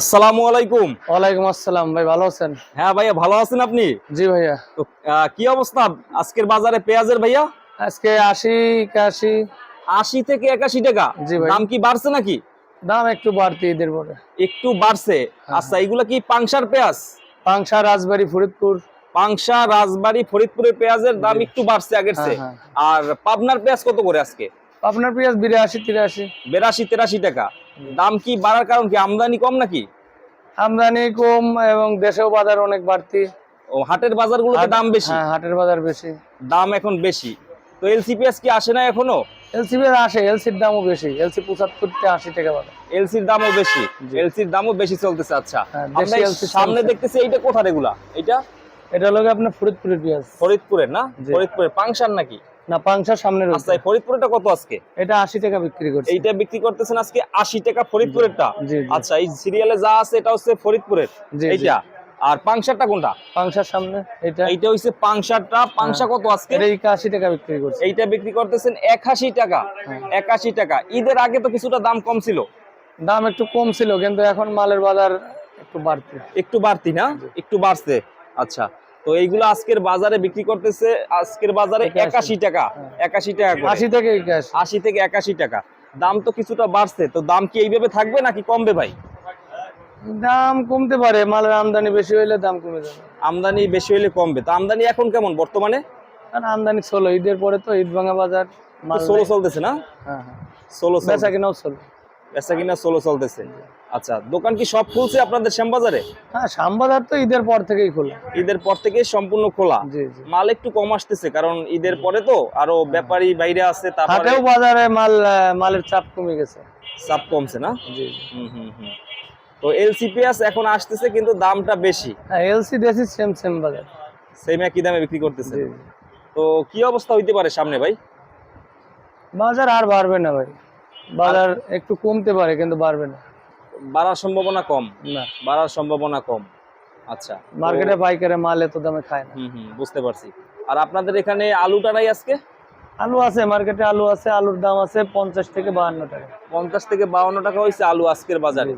আসসালামু আলাইকুম। ওয়ালাইকুম আসসালাম ভাই ভালো আছেন? হ্যাঁ ভাইয়া ভালো আছেন আপনি? জি ভাইয়া। তো কি অবস্থা? আজকের বাজারে পেঁয়াজের ভাইয়া? আজকে আশি একাশি। আশি থেকে একাশি টাকা। দাম কি বাড়ছে নাকি? দাম একটু বাড়তি ঈদের পরে একটু বাড়ছে। হ্যাঁ, আচ্ছা এগুলা কি পাংশার পেঁয়াজ? পাংশা রাজবাড়ি ফরিদপুর। পাংশা রাজবাড়ি ফরিদপুরের পেঁয়াজের দাম একটু বাড়ছে আগের হ্যাঁ, চেয়ে। হ্যাঁ। আর পাবনার পেঁয়াজ কত করে আজকে? আপনার পেঁয়াজ বিরাশি তিরাশি। বেরাশি তেরাশি টাকা। দাম কি বাড়ার কারণ কি? আমদানি কম নাকি? আমদানি কম এবং দেশেও বাজার অনেক বাড়তি। ও হাটের বাজারগুলোতে দাম বেশি? হ্যাঁ হাটের বাজার বেশি। দাম এখন বেশি। তো এলসি পেঁয়াজ কি আসে না এখনও? এলসি আসে এলসির দামও বেশি। এলসি পঁচাত্তর থেকে আশি টাকা বাজার। এলসির দামও বেশি। এলসির দামও বেশি চলতেছে আচ্ছা। হ্যাঁ, সামনে দেখতেছি এইটা কোথা রেগুলা এটা এটা গিয়ে আপনার ফরিদপুরের পেঁয়াজ। ফরিদপুরের না? ফরিদপুরের। পাংশার নাকি? না পাংশা সামনে আচ্ছা রয়েছে ফরিদপুরেরটা কত আজকে? এটা আশি টাকা বিক্রি করছে। এইটা বিক্রি করতেছেন আজকে আশি টাকা ফরিদপুরেরটা? আচ্ছা এই সিরিয়ালে যা আছে এটা হচ্ছে ফরিদপুরের। এইটা? আর পাংশারটা কোনটা? পাংশার সামনে এটা এইটা হচ্ছে পাংশারটা। পাংশা কত আজকে? এটা একাশি টাকা বিক্রি করছে। এইটা বিক্রি করতেছেন একাশি টাকা। হ্যাঁ। একাশি টাকা। ঈদের আগে তো কিছুটা দাম কম ছিল। দাম একটু কম ছিল কিন্তু এখন মালের বাজার একটু বাড়তি। একটু বাড়তি না? একটু বাড়ছে। আচ্ছা। তো এইগুলো আজকের বাজারে বিক্রি করতেছে আজকের বাজারে একাশি। টাকা হ্যাঁ। একাশি টাকা আশি থেকে আশি থেকে একাশি টাকা। দাম তো কিছুটা বাড়ছে তো দাম কি এইভাবে থাকবে নাকি কমবে ভাই? দাম কমতে পারে মালের আমদানি বেশি হইলে দাম কমে যাবে। আমদানি বেশি হলে কমবে। তো আমদানি এখন কেমন বর্তমানে? আমদানি ষোলো ঈদের পরে তো ঈদ ভাঙা বাজার ষোলো চলতেছে না? হ্যাঁ হ্যাঁ। ষোলো বেচা কিনাও ষোলো বেচা কিনা ষোলো চলতেছে। আচ্ছা দোকান কি সব খুলছে আপনাদের শ্যামবাজারে? হ্যাঁ শ্যামবাজার তো ঈদের পর থেকেই খোলা। ঈদের পর থেকে সম্পূর্ণ খোলা? মাল একটু কম আসতেছে কারণ ঈদের পরে তো আরও ব্যাপারী বাইরে আছে তারপরে হাটেও বাজারে মাল মালের চাপ কমে গেছে। চাপ কমছে না? জি হুম হুম হুম। তো এলসিপিএস এখন আসতেছে কিন্তু দামটা বেশি। হ্যাঁ এলসি দেশি সেম সেম বাজার। সেম একই দামে বিক্রি করতেছে। তো কি অবস্থা হইতে পারে সামনে ভাই? বাজার আর বাড়বে না ভাই। বাজার একটু কমতে পারে কিন্তু বাড়বে না। বাড়ার সম্ভাবনা কম? না। বাড়ার সম্ভাবনা কম। আচ্ছা। মার্কেটে পাইকারে মাল এত দামে খায় না। হুম হুম বুঝতে পারছি। আর আপনাদের এখানে আলুটা নাই আজকে? আলু আছে মার্কেটে আলু আছে আলুর দাম আছে পঞ্চাশ থেকে বাহান্ন টাকা। পঞ্চাশ থেকে বাউন্ন টাকা হয়েছে আলু আজকের বাজারে।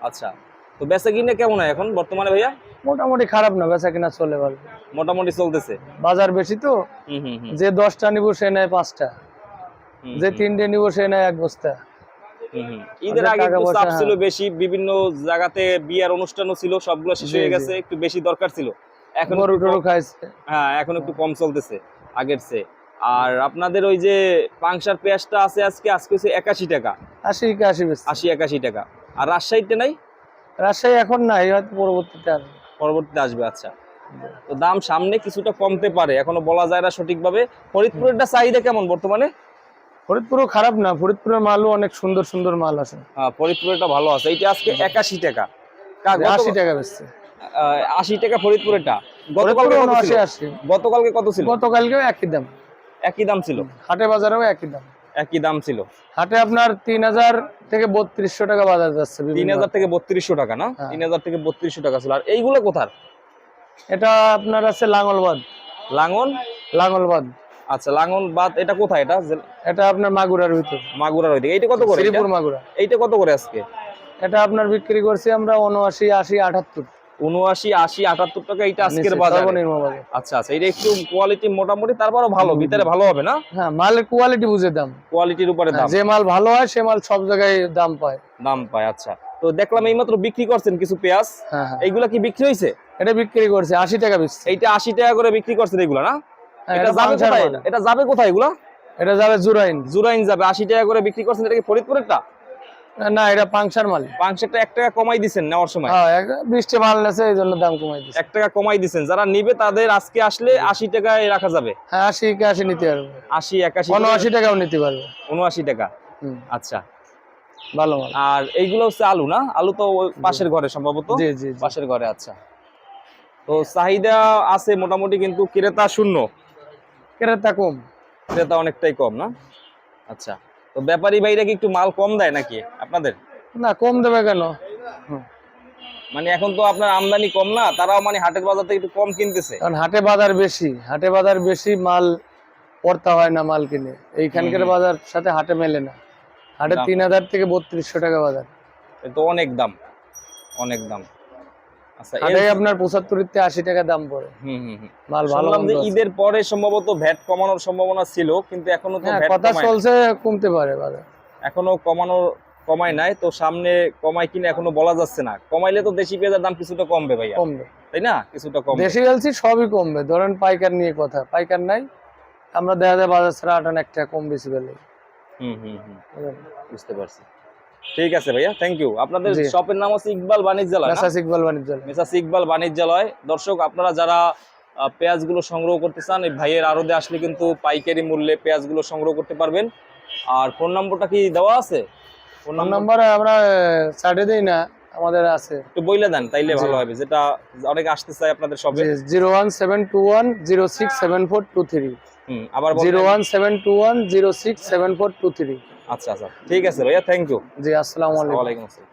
আচ্ছা। তো বেচা কিনে কেমন হয় এখন বর্তমানে ভাইয়া? মোটামুটি খারাপ না বেচা কিনা চলে পারবে মোটামুটি চলতেছে। বাজার বেশি তো যে দশটা নিব সে নেয় পাঁচটা। যে তিনটে নিব সে নেয় এক বস্তা। ঈদের আগে একটু চাপ হ্যাঁ। ছিল বেশি বিভিন্ন জায়গাতে বিয়ার অনুষ্ঠানও ছিল সবগুলো শেষ হয়ে গেছে একটু বেশি দরকার ছিল। এখন হ্যাঁ এখন একটু কম চলতেছে আগের চেয়ে। আর আপনাদের ওই যে পাংশার পেঁয়াজটা আছে আজকে আজকে হচ্ছে একাশি টাকা। আশি একাশি আশি একাশি টাকা। আর রাজশাহীতে নাই? রাজশাহী এখন নাই হয়তো পরবর্তীতে আসবে। পরবর্তীতে আসবে আচ্ছা। তো দাম সামনে কিছুটা কমতে পারে এখনও বলা যায় না সঠিকভাবে। ফরিদপুরেরটা চাহিদা কেমন বর্তমানে? ফরিদপুরও খারাপ না ফরিদপুরের মালও অনেক সুন্দর সুন্দর মাল আছে। হ্যাঁ, ফরিদপুরেরটা ভালো আছে। এটা আজকে একাশি টাকা। আশি টাকা বেচছে। আশি টাকা ফরিদপুরেরটা। গতকালকে কত ছিল? গতকালকে কত ছিল? গতকালকেও একই দাম। একই দাম ছিল? হাটে বাজারেও একই দাম। একই দাম ছিল। হাটে আপনার তিন হাজার থেকে বত্রিশশো টাকা বাজার যাচ্ছে তিন হাজার থেকে বত্রিশশো টাকা না? হ্যাঁ। তিন হাজার থেকে বত্রিশশো টাকা ছিল। আর এইগুলো কোথার? এটা আপনার আছে লাঙ্গলবাদ লাঙ্গন লাঙ্গলবাদ আচ্ছা লাঙ্গন বাদ এটা কোথায় এটা? এটা আপনার মাগুরার ভিতর। মাগুরার ওইদিকে। এইটা কত করে শ্রীপুর মাগুরা। এইটা কত করে আজকে? এটা আপনার বিক্রি করছি আমরা উনআশি আশি আটাত্তর। উনআশি আশি আটাত্তর টাকা এইটা আজকের বাজার। আচ্ছা আচ্ছা এটা একটু কোয়ালিটি মোটামুটি তারপরও ভালো ভিতরে ভালো হবে না? হ্যাঁ মালের কোয়ালিটি বুঝে দাম। কোয়ালিটির উপরে দাম। যে মাল ভালো হয় সে মাল সব জায়গায় দাম পায়। দাম পায় আচ্ছা। তো দেখলাম এইমাত্র বিক্রি করছেন কিছু পেঁয়াজ। হ্যাঁ হ্যাঁ। এইগুলা কি বিক্রি হয়েছে এটা বিক্রি করছে আশি টাকা বেচছে। এইটা আশি টাকা করে বিক্রি করছেন এগুলা না? হ্যাঁ, এটা এটা যাবে কোথায়। এটা যাবে কোথায় এগুলা? এটা যাবে জুরাইন। জুরাইন যাবে। আশি টাকা করে বিক্রি করছেন এটা কি ফরিদপুরেরটা? না এটা পাংশার মাল। পাঁচশোটা এক টাকা কমাই দিচ্ছেন নেওয়ার সময়। হ্যাঁ বৃষ্টি মাল আছে এই জন্য দাম কমাই দিচ্ছে এক টাকা কমাই দিচ্ছেন যারা নিবে তাদের আজকে আসলে আশি টাকায় রাখা যাবে। হ্যাঁ আশি একাশি নিতে পারবে। আশি একাশি উনআশি টাকাও নিতে পারবে। উনআশি টাকা। আচ্ছা। ভালো মাল। আর এইগুলো হচ্ছে আলু না? আলু তো পাশের ঘরে সম্ভবত। জি জি জি। পাশের ঘরে আচ্ছা। তো চাহিদা আছে মোটামুটি কিন্তু ক্রেতা শূন্য। ক্রেতা কম ক্রেতা অনেকটাই কম না? আচ্ছা তো ব্যাপারী ভাইরা কি একটু মাল কম দেয় নাকি আপনাদের? না কম দেবে কেন? মানে এখন তো আপনার আমদানি কম না তারাও মানে হাটের বাজার থেকে একটু কম কিনতেছে। কারণ হাটে বাজার বেশি হাটে বাজার বেশি মাল পড়তা হয় না মাল কিনে। এইখানকার বাজার সাথে হাটে মেলে না। হাটে তিন হাজার থেকে বত্রিশশো টাকা বাজার। এ তো অনেক দাম অনেক দাম। আচ্ছা আপনার পঁচাত্তর আশি টাকা দাম পড়ে। হুম হুম হুম। মাল ভালো শুনলাম যে মন্দ আছে। ঈদের পরে সম্ভবত ভ্যাট কমানোর সম্ভাবনা ছিল কিন্তু এখনও তো হ্যাঁ কথা চলছে কমতে পারে এখনও কমানোর কমায় নাই তো সামনে কমায় কিনা এখনও বলা যাচ্ছে না। কমাইলে তো দেশি পেঁয়াজের দাম কিছুটা কমবে ভাইয়া। কমবে। তাই না? কিছুটা কমবে। দেশি এলসি সবই কমবে। ধরেন পাইকার নিয়ে কথা পাইকার নাই। আমরা দেখা যায় বাজার ছাড়া আটান একটা কম বেশি পেলে হুম হুম হুম। বুঝতে পারছি। ঠিক আছে ভাইয়া থ্যাংক ইউ আপনাদের শপের নাম হচ্ছে ইকবাল বাণিজ্যালয় মেসাস ইকবাল বাণিজ্যালয়। মেসাস ইকবাল বাণিজ্যালয়। দর্শক আপনারা যারা পেঁয়াজগুলো সংগ্রহ করতে চান এই ভাইয়ের আরোদে আসলে কিন্তু পাইকারি মূল্যে পেঁয়াজগুলো সংগ্রহ করতে পারবেন। আর ফোন নম্বরটা কি দেওয়া আছে? Phone number? আমরা ছাড়ে দেই না আমাদের আছে। একটু বইলে দেন তাইলে ভালো হবে। যেটা অনেক আসতে চাই আপনাদের সবে 01721067423 হুম আবার 01721067423 আচ্ছা আচ্ছা। ঠিক আছে ভাইয়া থ্যাংক ইউ জি আসসালামু আলাইকুম। ওয়ালাইকুম আসসালাম।